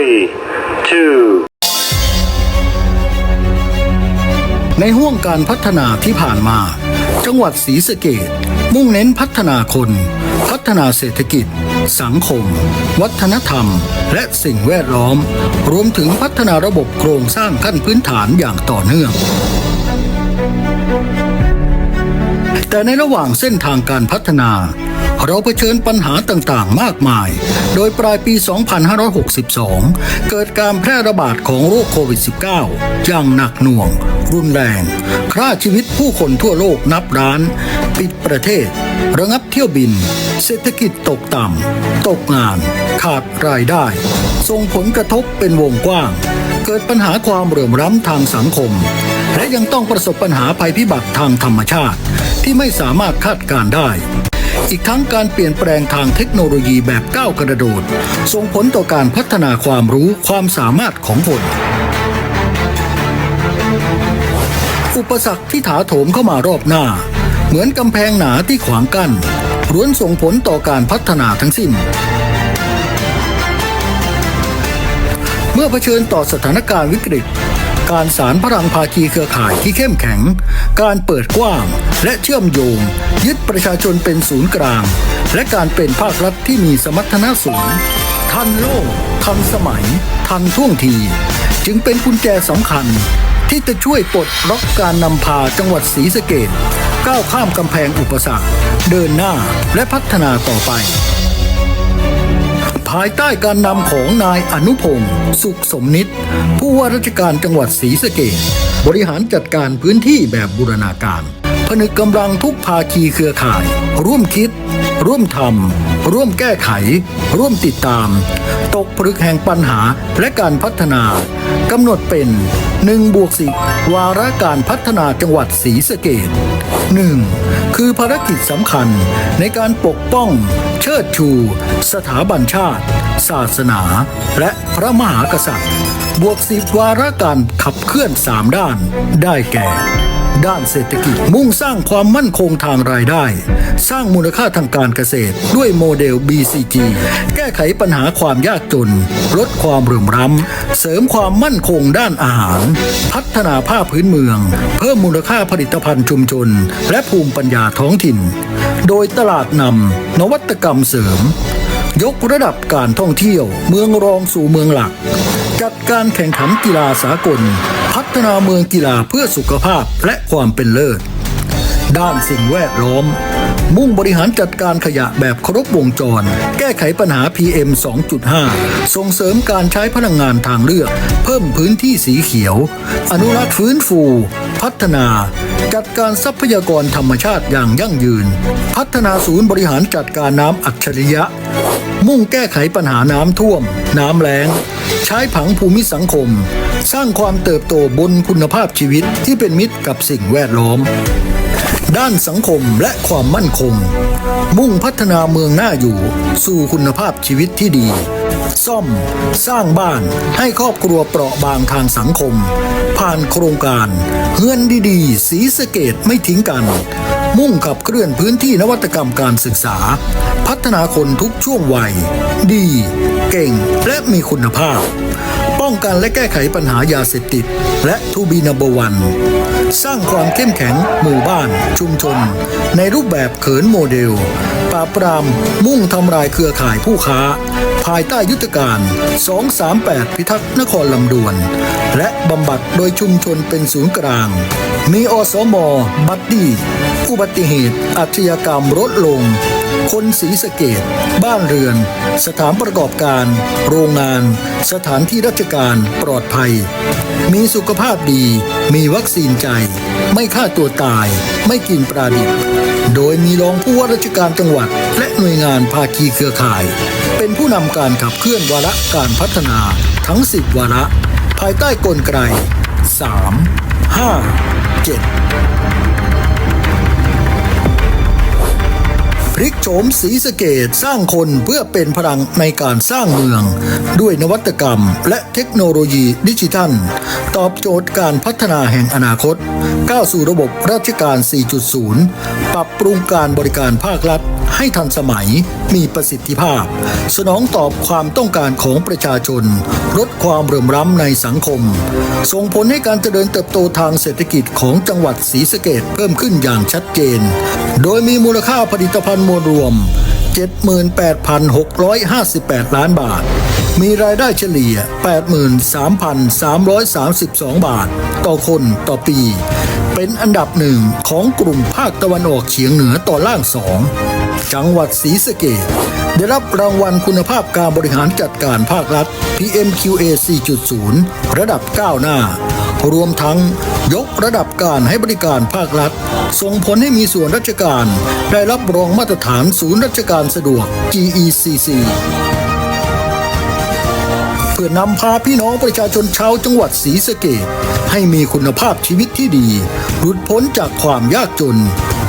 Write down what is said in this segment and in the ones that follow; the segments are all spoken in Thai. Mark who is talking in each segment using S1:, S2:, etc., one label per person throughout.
S1: three, two,
S2: ในห่วงการพัฒนาที่ผ่านมา จังหวัดศรีสะเกดมุ่งเน้นพัฒนาคน พัฒนาเศรษฐกิจ สังคม วัฒนธรรม และสิ่งแวดล้อม รวมถึงพัฒนาระบบโครงสร้างขั้นพื้นฐานอย่างต่อเนื่อง แต่ในระหว่างเส้นทางการพัฒนา เราเผชิญปัญหาต่างๆ มากมาย โดยปลายปี 2562 เกิดการแพร่ระบาดของโรคโควิด -19 อย่างหนักหน่วง รุนแรง ฆ่าชีวิตผู้คนทั่วโลกนับล้าน ปิดประเทศ ระงับเที่ยวบิน เศรษฐกิจตกต่ำ ตกงาน ขาดรายได้ ส่งผลกระทบเป็นวงกว้าง เกิดปัญหาความเหลื่อมล้ำทางสังคม และยังต้องประสบปัญหาภัยพิบัติทางธรรมชาติที่ไม่สามารถคาดการได้ อีกทั้งการเปลี่ยนแปลงทางเทคโนโลยีแบบก้าวกระโดด ส่งผลต่อการพัฒนาความรู้ความสามารถของคนอุปสรรคที่ถาโถมเข้ามารอบหน้า เหมือนกำแพงหนาที่ขวางกั้นล้วนส่งผลต่อการพัฒนาทั้งสิ้น เมื่อเผชิญต่อสถานการณ์วิกฤต การสารพลังภาคีเครือข่ายที่เข้มแข็ง การเปิดกว้าง และเชื่อมโยง ยึดประชาชนเป็นศูนย์กลาง และการเป็นภาครัฐที่มีสมรรถนะสูง ทันโลก ทันสมัย ทันท่วงที จึงเป็นกุญแจสำคัญ ที่จะช่วยปลดล็อกการนำพาจังหวัดศรีสะเกดก้าวข้ามกำแพงอุปสรรค เดินหน้าและพัฒนาต่อไป ภายใต้การนำของนายอนุพงศ์สุขสมนิตผู้ว่าราชการจังหวัดศรีสะเกดบริหารจัดการพื้นที่แบบบูรณาการ ผนึกกำลังทุกภาคีเครือข่าย ร่วมคิด ร่วมทำร่วมแก้ไข ร่วมติดตาม ตกผลึกแห่งปัญหาและการพัฒนากำหนดเป็น1บวก10วาระการพัฒนาจังหวัดศรีสะเกด 1. คือภารกิจสำคัญในการปกป้อง เชิดชู สถาบันชาติ ศาสนา และพระมหากษัตริย์ บวกสิบวาระการขับเคลื่อนสามด้าน ได้แก่ ด้านเศรษฐกิจมุ่งสร้างความมั่นคงทางรายได้ สร้างมูลค่าทางการเกษตรด้วยโมเดล BCG ไขปัญหาความยากจน ลดความเหลื่อมล้ำ เสริมความมั่นคงด้านอาหาร พัฒนาภาคพื้นเมือง เพิ่มมูลค่าผลิตภัณฑ์ชุมชน และภูมิปัญญาท้องถิ่น โดยตลาดนำนวัตกรรมเสริม ยกระดับการท่องเที่ยว เมืองรองสู่เมืองหลัก จัดการแข่งขันกีฬาสากล พัฒนาเมืองกีฬาเพื่อสุขภาพและความเป็นเลิศ ด้านสิ่งแวดล้อม มุ่งบริหารจัดการขยะแบบครบวงจร แก้ไขปัญหา PM 2.5 ส่งเสริมการใช้พลังงานทางเลือก เพิ่มพื้นที่สีเขียว อนุรักษ์ฟื้นฟู พัฒนาจัดการทรัพยากรธรรมชาติอย่างยั่งยืน พัฒนาศูนย์บริหารจัดการน้ำอัจฉริยะ มุ่งแก้ไขปัญหาน้ำท่วม น้ำแล้ง ใช้ผังภูมิสังคม สร้างความเติบโตบนคุณภาพชีวิตที่เป็นมิตรกับสิ่งแวดล้อม ด้านสังคมและความมั่นคง มุ่งพัฒนาเมืองหน้าอยู่ สู่คุณภาพชีวิตที่ดี ซ่อม สร้างบ้านให้ครอบครัวเปราะบางทางสังคม ผ่านโครงการเงินดีๆ สีสเกตไม่ทิ้งกัน มุ่งขับเคลื่อนพื้นที่นวัตกรรมการศึกษา พัฒนาคนทุกช่วงวัย ดี เก่งและมีคุณภาพ ป้องกันและแก้ไขปัญหายาเสพติด และทูบีนับวัน สร้างความเข้มแข็งหมู่บ้าน ชุมชน ในรูปแบบเขินโมเดล ปราบปรามมุ่งทำลายเครือข่ายผู้ค้า ภายใต้ยุทธการ 238 พิทักษ์นครลำดวน และบำบัดโดยชุมชนเป็นศูนย์กลาง มีอสมบัดดี้อุบัติเหตุอาชญากรรมลดลง คนสีสะเกตบ้านเรือน สถานประกอบการ โรงงาน สถานที่ราชการปลอดภัย มีสุขภาพดี มีวัคซีนใจ ไม่ฆ่าตัวตาย ไม่กินปลาดิบ โดยมีรองผู้ว่าราชการจังหวัด และหน่วยงานภาคีเครือข่าย เป็นผู้นำการขับเคลื่อนวาระการพัฒนาทั้ง 10 วาระ ภายใต้กลไก3 5 7 ลิกโฉมสีสเกตสร้างคนเพื่อเป็นพลังในการสร้างเมือง ด้วยนวัตกรรม และเทคโนโลยีดิจิทัล ตอบโจทย์การพัฒนาแห่งอนาคต ก้าวสู่ระบบราชการ 4.0 ปรับปรุงการบริการภาครัฐ ให้ทันสมัยมีประสิทธิภาพ สนองตอบความต้องการของประชาชน ลดความเหลื่อมล้ำในสังคม ส่งผลให้การเจริญเติบโตทางเศรษฐกิจของจังหวัดศรีสะเกดเพิ่มขึ้นอย่างชัดเจน โดยมีมูลค่าผลิตภัณฑ์มวลรวม 78,658 ล้านบาท มีรายได้เฉลี่ย 83,332 บาท ต่อคนต่อปี เป็นอันดับหนึ่งของกลุ่มภาคตะวันออกเฉียงเหนือต่อล่างสอง จังหวัดศรีสะเกษได้รับรางวัลคุณภาพการบริหารจัดการภาครัฐ PMQA 4.0 ระดับก้าวหน้า รวมทั้งยกระดับการให้บริการภาครัฐ ส่งผลให้มีส่วนราชการ ได้รับรองมาตรฐานศูนย์ราชการสะดวก GECC เพื่อนำพาพี่น้องประชาชนชาวจังหวัดศรีสะเกดให้มีคุณภาพชีวิตที่ดี หลุดพ้นจากความยากจน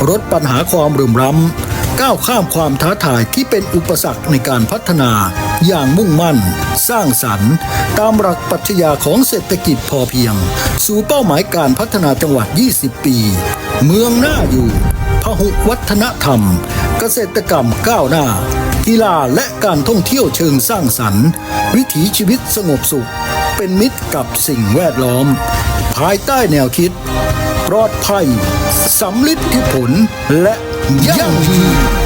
S2: ลดปัญหาความเหลื่อมล้ำ ก้าวข้ามความท้าทายที่เป็นอุปสรรคในการพัฒนา อย่างมุ่งมั่น สร้างสรรค์ ตามหลักปรัชญาของเศรษฐกิจพอเพียง สู่เป้าหมายการพัฒนาจังหวัด 20 ปี เมืองหน้าอยู่พหุวัฒนธรรม เกษตรกรรมก้าวหน้า กีฬาและการท่องเที่ยวเชิงสร้างสรรค์ วิถีชีวิตสงบสุข เป็นมิตรกับสิ่งแวดล้อม ภายใต้แนวคิด ปลอดภัยสำลิดที่ผลและ ยั่งยืน